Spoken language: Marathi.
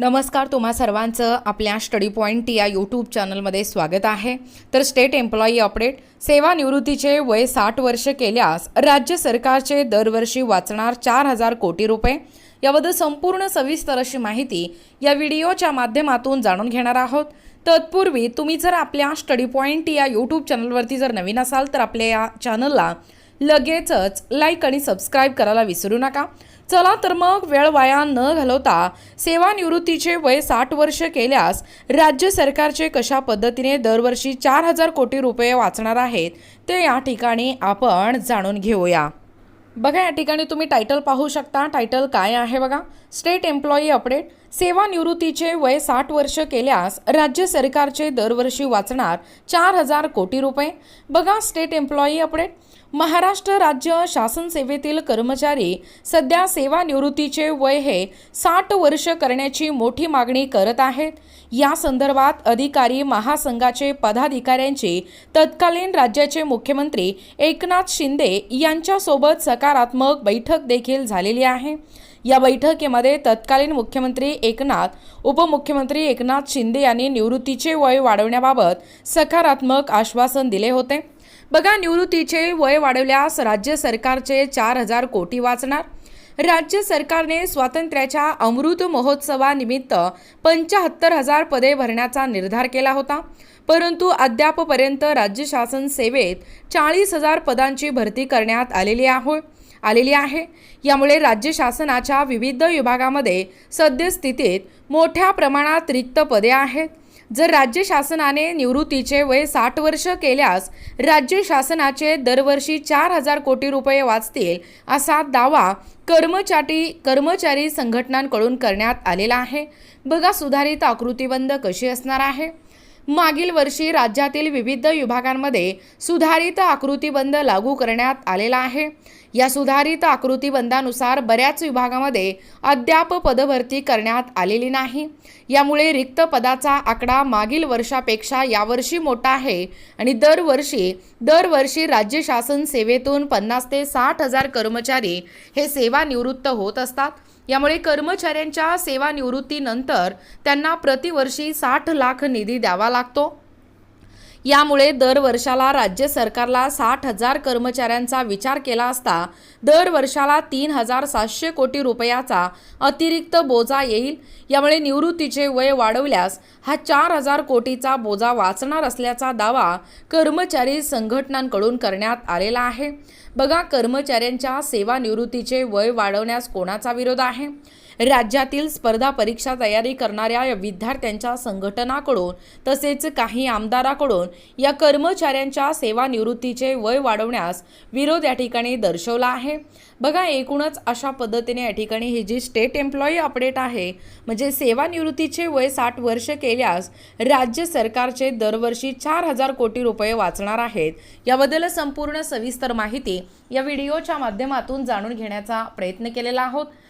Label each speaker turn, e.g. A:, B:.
A: नमस्कार तुम्हा सर्वांचं आपल्या स्टडी पॉईंट या यूट्यूब चॅनलमध्ये स्वागत आहे. तर स्टेट एम्प्लॉई अपडेट सेवानिवृत्तीचे वय साठ वर्ष केल्यास राज्य सरकारचे दरवर्षी वाचणार चार हजार कोटी रुपये. याबद्दल संपूर्ण सविस्तर अशी माहिती या व्हिडिओच्या माध्यमातून जाणून घेणार आहोत. तत्पूर्वी तुम्ही जर आपल्या स्टडी पॉईंट या यूट्यूब चॅनलवरती जर नवीन असाल तर आपल्या या चॅनलला लगेचच लाईक आणि सबस्क्राईब करायला विसरू नका. चला तर मग वेळ वाया न घालवता सेवानिवृत्तीचे वय साठ वर्ष केल्यास राज्य सरकारचे कशा पद्धतीने दरवर्षी चार हजार कोटी रुपये वाचणार आहेत ते या ठिकाणी आपण जाणून घेऊया. बघा या ठिकाणी तुम्ही टायटल पाहू शकता. टायटल काय आहे बघा? स्टेट एम्प्लॉई अपडेट सेवानिवृत्तीचे वय साठ वर्ष केल्यास राज्य सरकारचे दरवर्षी वाचणार चार हजार कोटी रुपये. बघा स्टेट एम्प्लॉई अपडेट महाराष्ट्र राज्य शासन सेवेतील कर्मचारी सध्या सेवानिवृत्तीचे वय हे साठ वर्ष करण्याची मोठी मागणी करत आहेत. या संदर्भात अधिकारी महासंघाचे पदाधिकाऱ्यांची तत्कालीन राज्याचे मुख्यमंत्री एकनाथ शिंदे यांच्यासोबत सकारात्मक बैठक देखील झालेली आहे. या बैठकीमध्ये तत्कालीन मुख्यमंत्री एकनाथ उपमुख्यमंत्री एकनाथ शिंदे यांनी निवृत्तीचे वय वाढवण्याबाबत सकारात्मक आश्वासन दिले होते. बघा निवृत्तीचे वय वाढवल्यास राज्य सरकारचे चार हजार कोटी वाचणार. राज्य सरकारने स्वातंत्र्याच्या अमृत महोत्सवानिमित्त पंचाहत्तर हजार पदे भरण्याचा निर्धार केला होता. परंतु अद्यापपर्यंत राज्य शासन सेवेत चाळीस हजार पदांची भरती करण्यात आलेली आहे. आलेली आहे. यामुळे राज्य शासनाच्या विविध विभागामध्ये सद्यस्थितीत मोठ्या प्रमाणात रिक्त पदे आहेत. जर राज्य शासनाने निवृत्तीचे वय साठ वर्ष केल्यास राज्य शासनाचे दरवर्षी चार हजार कोटी रुपये वाचतील असा दावा कर्मचारी कर्मचारी संघटनांकडून करण्यात आलेला आहे. बघा सुधारित आकृतीबंध कशी असणार आहे. मागील वर्षी राज्यातील विविध विभागांमध्ये सुधारित आकृतीबंध लागू करण्यात आलेला आहे. या सुधारित आकृतीबंधानुसार बऱ्याच विभागामध्ये अद्याप पदभरती करण्यात आलेली नाही. यामुळे रिक्त पदाचा आकडा मागील वर्षापेक्षा यावर्षी मोठा आहे आणि दरवर्षी दरवर्षी राज्य शासन सेवेतून पन्नास ते साठ हजार कर्मचारी हे सेवानिवृत्त होत असतात. यामुळे कर्मचाऱ्यांच्या सेवानिवृत्तीनंतर त्यांना प्रतिवर्षी साठ लाख निधी द्यावा लागतो. यामुळे दर वर्षाला राज्य सरकारला साठ हजार कर्मचाऱ्यांचा विचार केला असता दर वर्षाला तीन हजार सातशे कोटी रुपयाचा अतिरिक्त बोजा येईल. यामुळे निवृत्तीचे वय वाढवल्यास हा चार हजार कोटीचा बोजा वाचणार असल्याचा दावा कर्मचारी संघटनांकडून करण्यात आलेला आहे. बघा कर्मचाऱ्यांच्या सेवानिवृत्तीचे वय वाढवण्यास कोणाचा विरोध आहे? राज्यातील स्पर्धा परीक्षा तयारी करणाऱ्या विद्यार्थ्यांच्या संघटनाकडून तसेच काही आमदाराकडून या कर्मचाऱ्यांच्या सेवानिवृत्तीचे वय वाढवण्यास विरोध या ठिकाणी दर्शवला आहे. बघा एकूणच अशा पद्धतीने या ठिकाणी ही जी स्टेट एम्प्लॉई अपडेट आहे म्हणजे सेवानिवृत्तीचे वय साठ वर्ष केल्यास राज्य सरकारचे दरवर्षी चार हजार कोटी रुपये वाचणार आहेत. याबद्दल संपूर्ण सविस्तर माहिती या व्हिडिओच्या माध्यमातून जाणून घेण्याचा प्रयत्न केलेला आहोत.